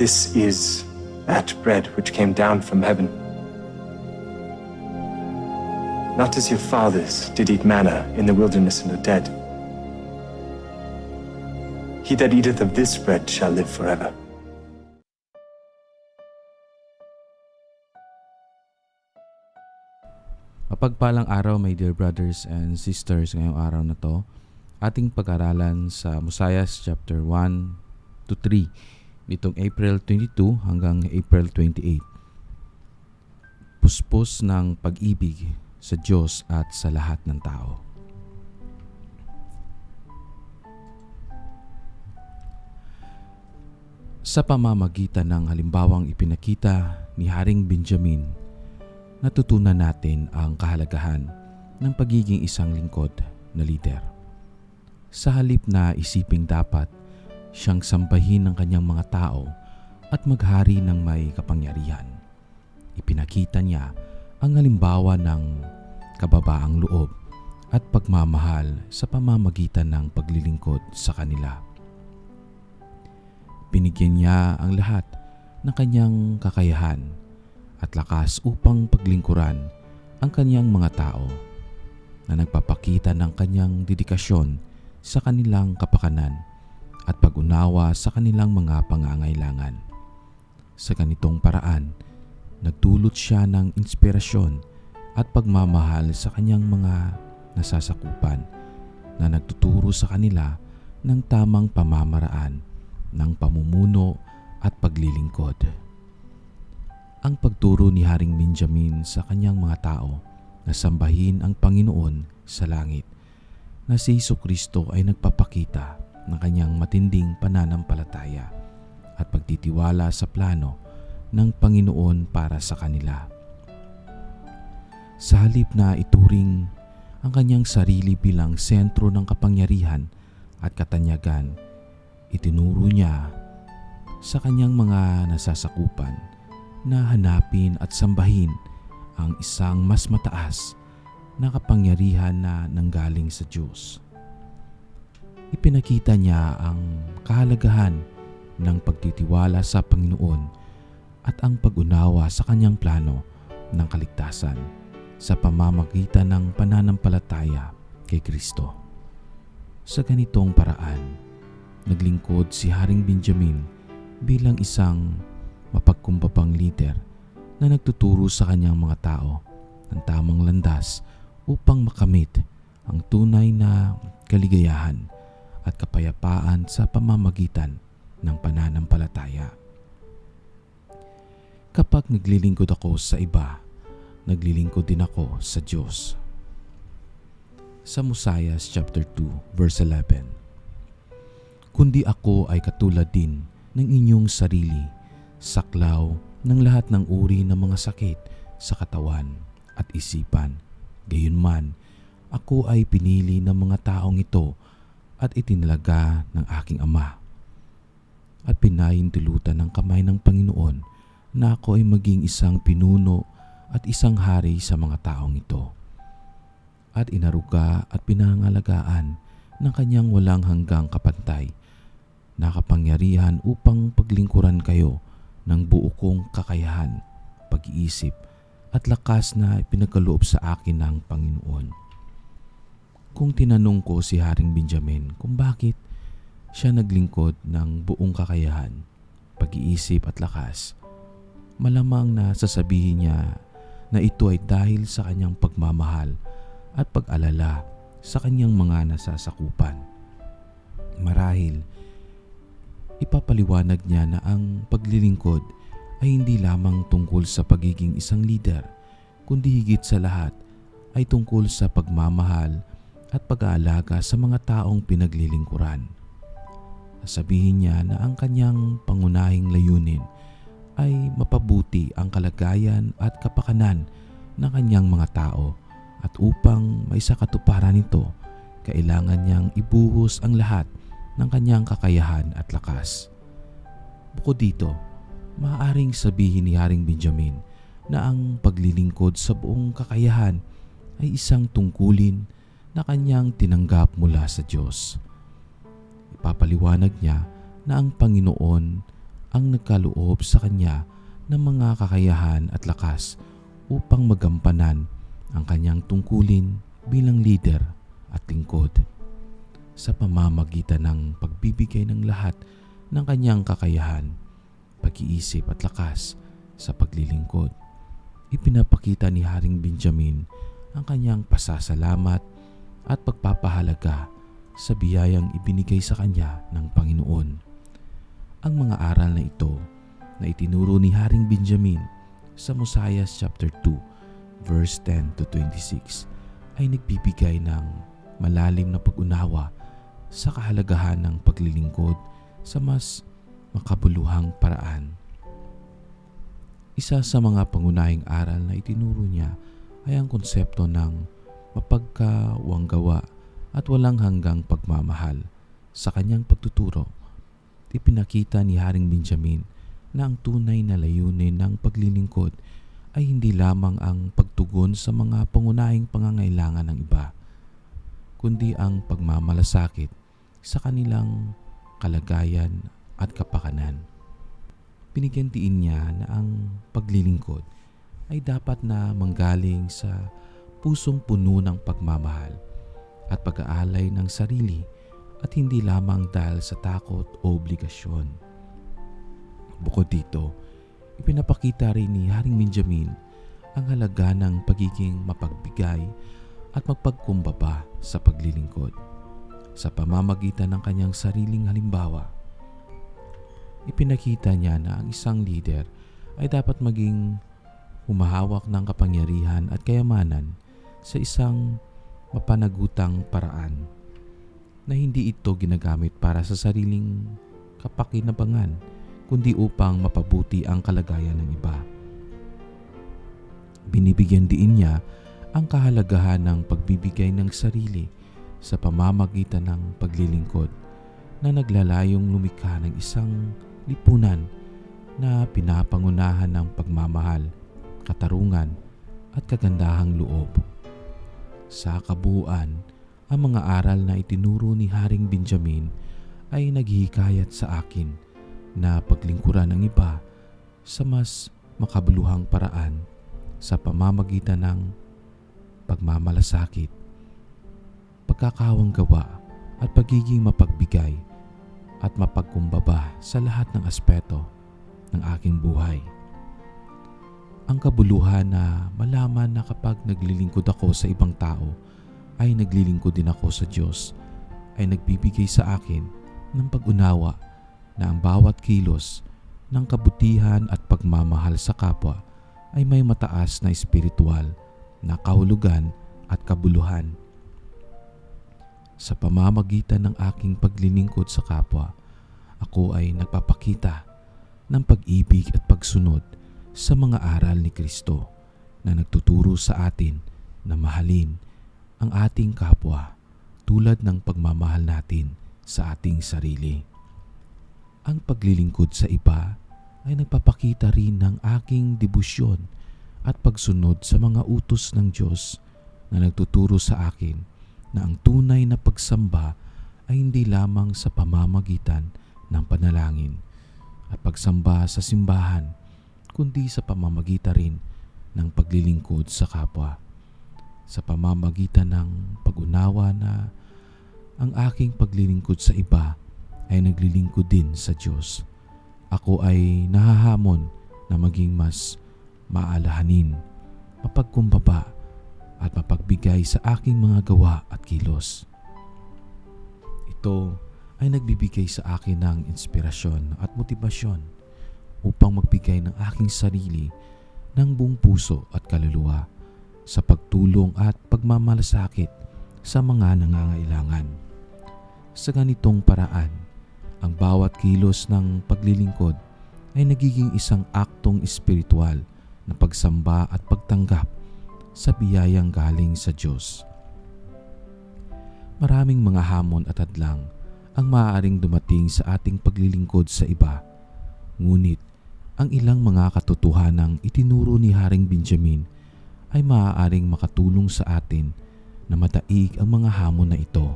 This is that bread which came down from heaven. Not as your fathers did eat manna in the wilderness and are dead. He that eateth of this bread shall live forever. Mapagpalang araw my dear brothers and sisters ngayong araw na to. Ating pag-aralan sa Mosias chapter 1 to 3 nitong April 22 hanggang April 28. Puspos ng pag-ibig sa Diyos at sa lahat ng tao. Sa pamamagitan ng halimbawang ipinakita ni Haring Benjamin natutunan natin ang kahalagahan ng pagiging isang lingkod na leader. Sa halip na isiping dapat siyang sambahin ng kanyang mga tao at maghari ng may kapangyarihan. Ipinakita niya ang halimbawa ng kababaang loob at pagmamahal sa pamamagitan ng paglilingkod sa kanila. Binigyan niya ang lahat ng kanyang kakayahan at lakas upang paglingkuran ang kanyang mga tao na nagpapakita ng kanyang dedikasyon sa kanilang kapakanan at pag-unawa sa kanilang mga pangangailangan. Sa ganitong paraan, nagdulot siya ng inspirasyon at pagmamahal sa kanyang mga nasasakupan na nagtuturo sa kanila ng tamang pamamaraan ng pamumuno at paglilingkod. Ang pagturo ni Haring Benjamin sa kanyang mga tao na sambahin ang Panginoon sa langit na si Kristo ay nagpapakita ng kanyang matinding pananampalataya at pagtitiwala sa plano ng Panginoon para sa kanila. Sa halip na ituring ang kanyang sarili bilang sentro ng kapangyarihan at katanyagan, itinuro niya sa kanyang mga nasasakupan na hanapin at sambahin ang isang mas mataas na kapangyarihan na nanggaling sa Diyos. Ipinakita niya ang kahalagahan ng pagtitiwala sa Panginoon at ang pag-unawa sa kanyang plano ng kaligtasan sa pamamagitan ng pananampalataya kay Kristo. Sa ganitong paraan, naglingkod si Haring Benjamin bilang isang mapagkumbabang leader na nagtuturo sa kanyang mga tao ng tamang landas upang makamit ang tunay na kaligayahan at kapayapaan sa pamamagitan ng pananampalataya. Kapag naglilingkod ako sa iba, naglilingkod din ako sa Diyos. Sa Mosias chapter 2 verse 11 Kundi ako ay katulad din ng inyong sarili, saklaw ng lahat ng uri ng mga sakit sa katawan at isipan. Gayunman, ako ay pinili ng mga taong ito at itinalaga ng aking ama. At pinahintulutan ng kamay ng Panginoon na ako ay maging isang pinuno at isang hari sa mga taong ito. At inaruga at pinangalagaan ng kanyang walang hanggang kapantay na kapangyarihan upang paglingkuran kayo ng buo kong kakayahan, pag-iisip at lakas na pinagkaloob sa akin ng Panginoon. Kung tinanong ko si Haring Benjamin kung bakit siya naglingkod ng buong kakayahan, pag-iisip at lakas, malamang na sasabihin niya na ito ay dahil sa kanyang pagmamahal at pag-alala sa kanyang mga nasasakupan. Marahil, ipapaliwanag niya na ang paglilingkod ay hindi lamang tungkol sa pagiging isang leader, kundi higit sa lahat ay tungkol sa pagmamahal at pag-aalaga sa mga taong pinaglilingkuran. Sabihin niya na ang kanyang pangunahing layunin ay mapabuti ang kalagayan at kapakanan ng kanyang mga tao at upang may sakatuparan nito, kailangan niyang ibuhos ang lahat ng kanyang kakayahan at lakas. Bukod dito, maaaring sabihin ni Haring Benjamin na ang paglilingkod sa buong kakayahan ay isang tungkulin na kanyang tinanggap mula sa Diyos. Ipapaliwanag niya na ang Panginoon ang nagkaloob sa kanya ng mga kakayahan at lakas upang magampanan ang kanyang tungkulin bilang leader at lingkod sa pamamagitan ng pagbibigay ng lahat ng kanyang kakayahan, pag-iisip at lakas sa paglilingkod. Ipinapakita ni Haring Benjamin ang kanyang pasasalamat at pagpapahalaga sa biyayang ibinigay sa kanya ng Panginoon. Ang mga aral na ito na itinuro ni Haring Benjamin sa Mosiah chapter 2 verse 10 to 26 ay nagbibigay ng malalim na pag-unawa sa kahalagahan ng paglilingkod sa mas makabuluhang paraan. Isa sa mga pangunahing aral na itinuro niya ay ang konsepto ng mapagkawanggawa at walang hanggang pagmamahal. Sa kanyang pagtuturo, ipinakita ni Haring Benjamin na ang tunay na layunin ng paglilingkod ay hindi lamang ang pagtugon sa mga pangunahing pangangailangan ng iba, kundi ang pagmamalasakit sa kanilang kalagayan at kapakanan. Binigyan diin niya na ang paglilingkod ay dapat na manggaling sa pusong puno ng pagmamahal at pag-aalay ng sarili at hindi lamang dahil sa takot o obligasyon. Bukod dito, ipinapakita rin ni Haring Benjamin ang halaga ng pagiging mapagbigay at magpagkumbaba sa paglilingkod. Sa pamamagitan ng kanyang sariling halimbawa, ipinakita niya na ang isang leader ay dapat maging humahawak ng kapangyarihan at kayamanan sa isang mapanagutang paraan na hindi ito ginagamit para sa sariling kapakinabangan kundi upang mapabuti ang kalagayan ng iba. Binibigyan din niya ang kahalagahan ng pagbibigay ng sarili sa pamamagitan ng paglilingkod na naglalayong lumikha ng isang lipunan na pinapangunahan ng pagmamahal, katarungan at kagandahang loob. Sa kabuuan, ang mga aral na itinuro ni Haring Benjamin ay naghihikayat sa akin na paglingkuran ng iba sa mas makabuluhang paraan sa pamamagitan ng pagmamalasakit, pagkakawang gawa at pagiging mapagbigay at mapagkumbaba sa lahat ng aspeto ng aking buhay. Ang kabuluhan na malaman na kapag naglilingkod ako sa ibang tao ay naglilingkod din ako sa Diyos ay nagbibigay sa akin ng pag-unawa na ang bawat kilos ng kabutihan at pagmamahal sa kapwa ay may mataas na espiritual na kahulugan at kabuluhan. Sa pamamagitan ng aking paglilingkod sa kapwa, ako ay nagpapakita ng pag-ibig at pagsunod sa mga aral ni Kristo na nagtuturo sa atin na mahalin ang ating kapwa tulad ng pagmamahal natin sa ating sarili. Ang paglilingkod sa iba ay nagpapakita rin ng aking debosyon at pagsunod sa mga utos ng Diyos na nagtuturo sa akin na ang tunay na pagsamba ay hindi lamang sa pamamagitan ng panalangin at pagsamba sa simbahan kundi sa pamamagitan rin ng paglilingkod sa kapwa sa pamamagitan ng pag-unawa na ang aking paglilingkod sa iba ay naglilingkod din sa Diyos. Ako ay nahahamon na maging mas maalahanin, mapagkumbaba at mapagbigay sa aking mga gawa at kilos. Ito ay nagbibigay sa akin ng inspirasyon at motibasyon upang magbigay ng aking sarili ng buong puso at kaluluwa sa pagtulong at pagmamalasakit sa mga nangangailangan. Sa ganitong paraan, ang bawat kilos ng paglilingkod ay nagiging isang aktong espiritual na pagsamba at pagtanggap sa biyayang galing sa Diyos. Maraming mga hamon at hadlang ang maaaring dumating sa ating paglilingkod sa iba. Ngunit ang ilang mga katotohanang itinuro ni Haring Benjamin ay maaaring makatulong sa atin na mataig ang mga hamon na ito.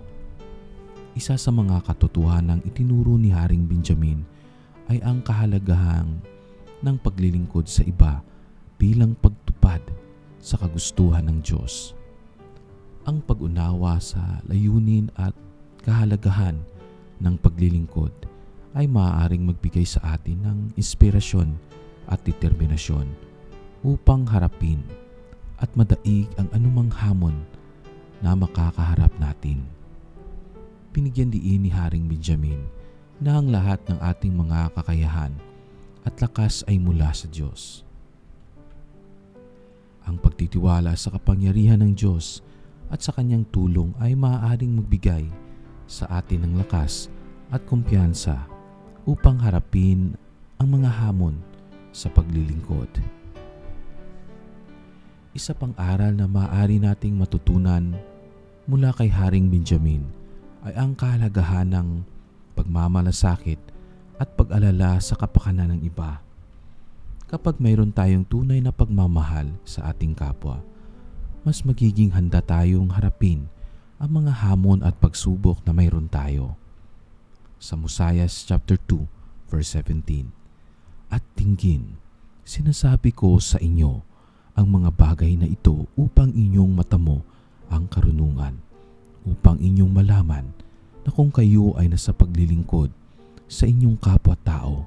Isa sa mga katotohanang itinuro ni Haring Benjamin ay ang kahalagahan ng paglilingkod sa iba bilang pagtupad sa kagustuhan ng Diyos. Ang pag-unawa sa layunin at kahalagahan ng paglilingkod ay maaaring magbigay sa atin ng inspirasyon at determinasyon upang harapin at madaig ang anumang hamon na makakaharap natin. Binigyan diin ni Haring Benjamin na ang lahat ng ating mga kakayahan at lakas ay mula sa Diyos. Ang pagtitiwala sa kapangyarihan ng Diyos at sa kanyang tulong ay maaaring magbigay sa atin ng lakas at kumpiyansa upang harapin ang mga hamon sa paglilingkod. Isa pang aral na maaari nating matutunan mula kay Haring Benjamin ay ang kahalagahan ng pagmamalasakit at pag-alala sa kapakanan ng iba. Kapag mayroon tayong tunay na pagmamahal sa ating kapwa, mas magiging handa tayong harapin ang mga hamon at pagsubok na mayroon tayo. Sa Musayas chapter 2 verse 17. At tingin, sinasabi ko sa inyo ang mga bagay na ito upang inyong matamo ang karunungan, upang inyong malaman na kung kayo ay nasa paglilingkod sa inyong kapwa-tao,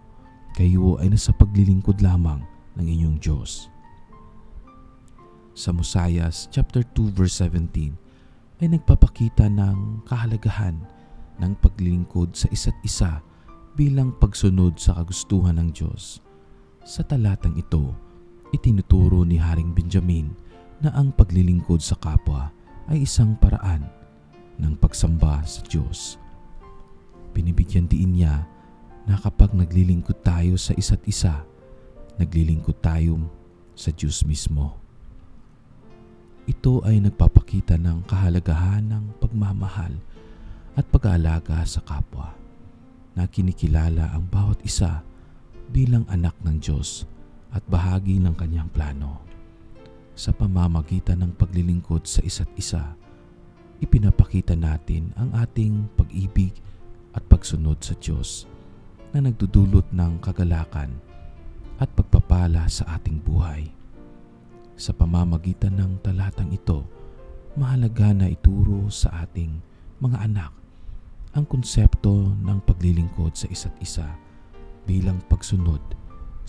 kayo ay nasa paglilingkod lamang ng inyong Diyos. Sa Musayas chapter 2 verse 17 ay nagpapakita ng kahalagahan ng paglilingkod sa isa't isa bilang pagsunod sa kagustuhan ng Diyos. Sa talatang ito, itinuturo ni Haring Benjamin na ang paglilingkod sa kapwa ay isang paraan ng pagsamba sa Diyos. Binibigyan din niya na kapag naglilingkod tayo sa isa't isa, naglilingkod tayo sa Diyos mismo. Ito ay nagpapakita ng kahalagahan ng pagmamahal at pag-aalaga sa kapwa na kinikilala ang bawat isa bilang anak ng Diyos at bahagi ng kanyang plano. Sa pamamagitan ng paglilingkod sa isa't isa, ipinapakita natin ang ating pag-ibig at pagsunod sa Diyos na nagdudulot ng kagalakan at pagpapala sa ating buhay. Sa pamamagitan ng talatang ito, mahalaga na ituro sa ating mga anak ang konsepto ng paglilingkod sa isa't isa bilang pagsunod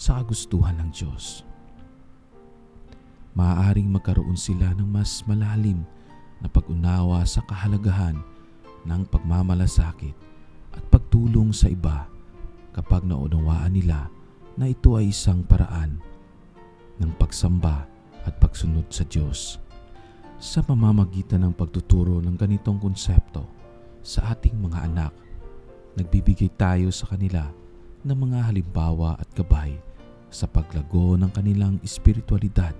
sa kagustuhan ng Diyos. Maaaring magkaroon sila ng mas malalim na pag-unawa sa kahalagahan ng pagmamalasakit at pagtulong sa iba kapag naunawaan nila na ito ay isang paraan ng pagsamba at pagsunod sa Diyos. Sa pamamagitan ng pagtuturo ng ganitong konsepto sa ating mga anak, nagbibigay tayo sa kanila ng mga halimbawa at gabay sa paglago ng kanilang espiritualidad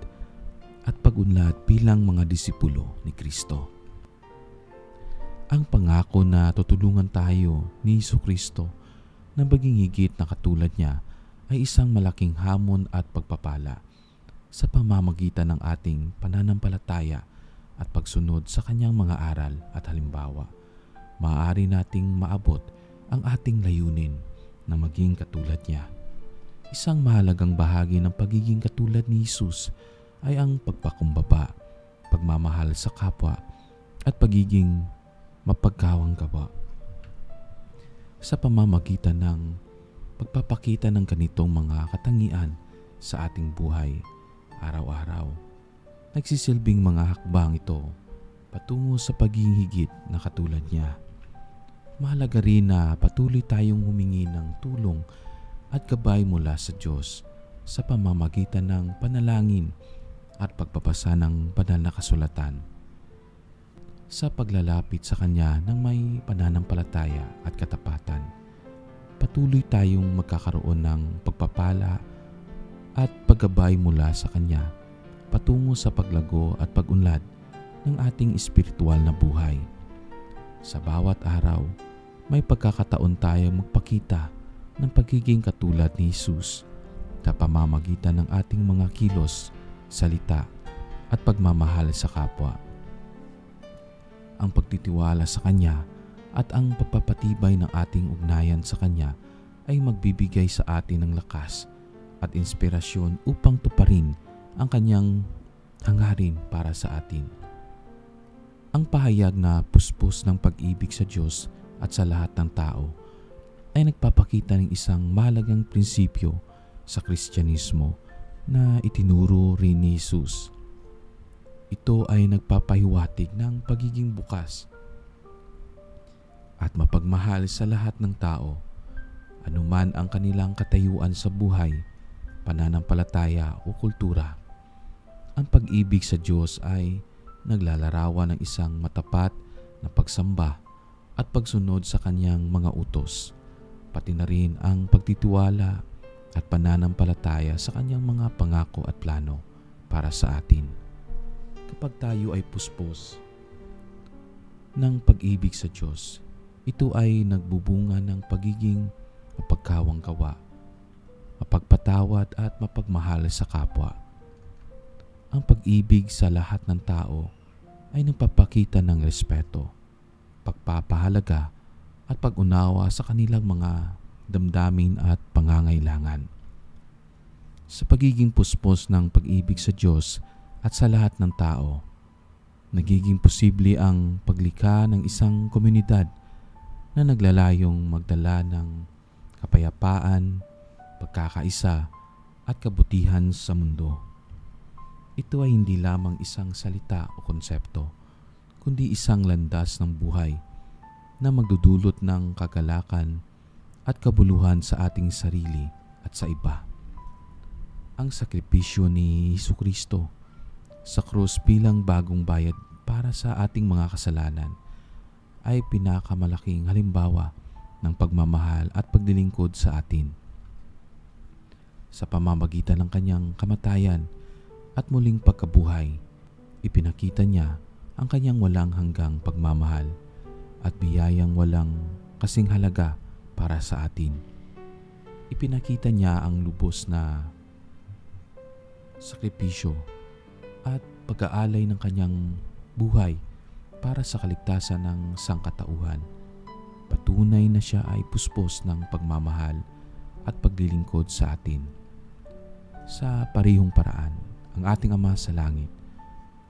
at pagunlad bilang mga disipulo ni Kristo. Ang pangako na tutulungan tayo ni Iso Kristo na maging higit na katulad niya ay isang malaking hamon at pagpapala sa pamamagitan ng ating pananampalataya at pagsunod sa kanyang mga aral at halimbawa. Maaari nating maabot ang ating layunin na maging katulad niya. Isang mahalagang bahagi ng pagiging katulad ni Jesus ay ang pagpakumbaba, pagmamahal sa kapwa at pagiging mapagkawang gawa. Sa pamamagitan ng pagpapakita ng ganitong mga katangian sa ating buhay araw-araw, nagsisilbing mga hakbang ito patungo sa pagiging higit na katulad niya. Mahalaga rin na patuloy tayong humingi ng tulong at gabay mula sa Diyos sa pamamagitan ng panalangin at pagpapasa ng banal na kasulatan. Sa paglalapit sa Kanya ng may pananampalataya at katapatan, patuloy tayong magkakaroon ng pagpapala at paggabay mula sa Kanya patungo sa paglago at pagunlad ng ating espiritual na buhay. Sa bawat araw, may pagkakataon tayong magpakita ng pagiging katulad ni Jesus sa pamamagitan ng ating mga kilos, salita at pagmamahal sa kapwa. Ang pagtitiwala sa Kanya at ang pagpapatibay ng ating ugnayan sa Kanya ay magbibigay sa atin ng lakas at inspirasyon upang tuparin ang kanyang hangarin para sa atin. Ang pahayag na puspos ng pag-ibig sa Diyos at sa lahat ng tao ay nagpapakita ng isang mahalagang prinsipyo sa Kristyanismo na itinuro rin ni Jesus. Ito ay nagpapahiwatig ng pagiging bukas at mapagmahal sa lahat ng tao, anuman ang kanilang katayuan sa buhay, pananampalataya o kultura. Ang pag-ibig sa Diyos ay naglalarawan ng isang matapat na pagsamba at pagsunod sa kanyang mga utos, pati na rin ang pagtitiwala at pananampalataya sa kanyang mga pangako at plano para sa atin. Kapag tayo ay puspos ng pag-ibig sa Diyos, ito ay nagbubunga ng pagiging mapagkawang gawa, mapagpatawad at mapagmahal sa kapwa. Ang pag-ibig sa lahat ng tao ay nagpapakita ng respeto, pagpapahalaga at pag-unawa sa kanilang mga damdamin at pangangailangan. Sa pagiging puspos ng pag-ibig sa Diyos at sa lahat ng tao, nagiging posible ang paglikha ng isang komunidad na naglalayong magdala ng kapayapaan, pagkakaisa at kabutihan sa mundo. Ito ay hindi lamang isang salita o konsepto, kundi isang landas ng buhay na magdudulot ng kagalakan at kabuluhan sa ating sarili at sa iba. Ang sakripisyo ni Hesus Kristo sa krus bilang bagong bayad para sa ating mga kasalanan ay pinakamalaking halimbawa ng pagmamahal at paglilingkod sa atin. Sa pamamagitan ng kanyang kamatayan at muling pagkabuhay, ipinakita niya ang kanyang walang hanggang pagmamahal at biyayang walang kasing halaga para sa atin. Ipinakita niya ang lubos na sakripisyo at pag-aalay ng kanyang buhay para sa kaligtasan ng sangkatauhan. Patunay na siya ay puspos ng pagmamahal at paglilingkod sa atin. Sa parihong paraan, ang ating Ama sa Langit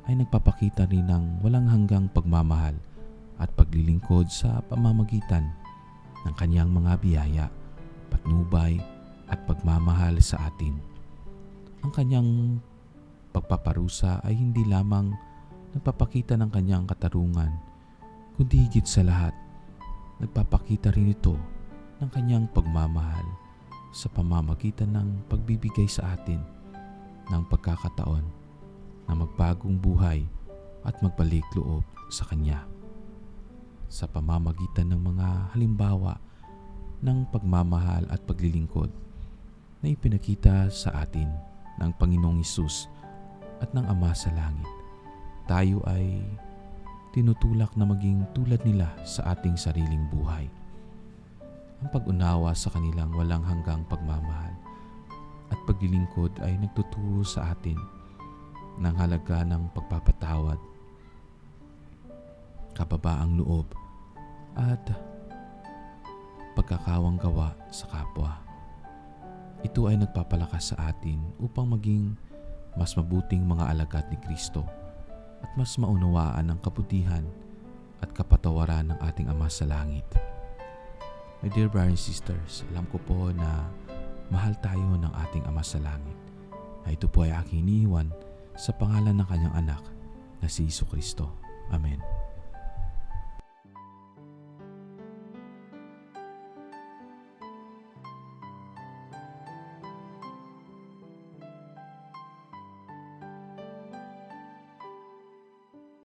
ay nagpapakita rin ng walang hanggang pagmamahal at paglilingkod sa pamamagitan ng kanyang mga biyaya, patnubay at pagmamahal sa atin. Ang kanyang pagpaparusa ay hindi lamang nagpapakita ng kanyang katarungan, kundi higit sa lahat, nagpapakita rin ito ng kanyang pagmamahal sa pamamagitan ng pagbibigay sa atin ng pagkakataon na magbagong buhay at magbalik loob sa Kanya. Sa pamamagitan ng mga halimbawa ng pagmamahal at paglilingkod na ipinakita sa atin ng Panginoong Isus at ng Ama sa Langit tayo ay tinutulak na maging tulad nila sa ating sariling buhay. Ang pag-unawa sa kanilang walang hanggang pagmamahal at paglilingkod ay nagtuturo sa atin ng halaga ng pagpapatawad, kababaang loob at pagkakawang gawa sa kapwa. Ito ay nagpapalakas sa atin upang maging mas mabuting mga alagad ni Kristo at mas maunawaan ang kabutihan at kapatawaran ng ating Ama sa Langit. My dear brothers and sisters, alam ko po na mahal tayo ng ating Ama sa Langit. Na ito po ay aking iniiwan sa pangalan ng kanyang anak na si Iso Kristo. Amen.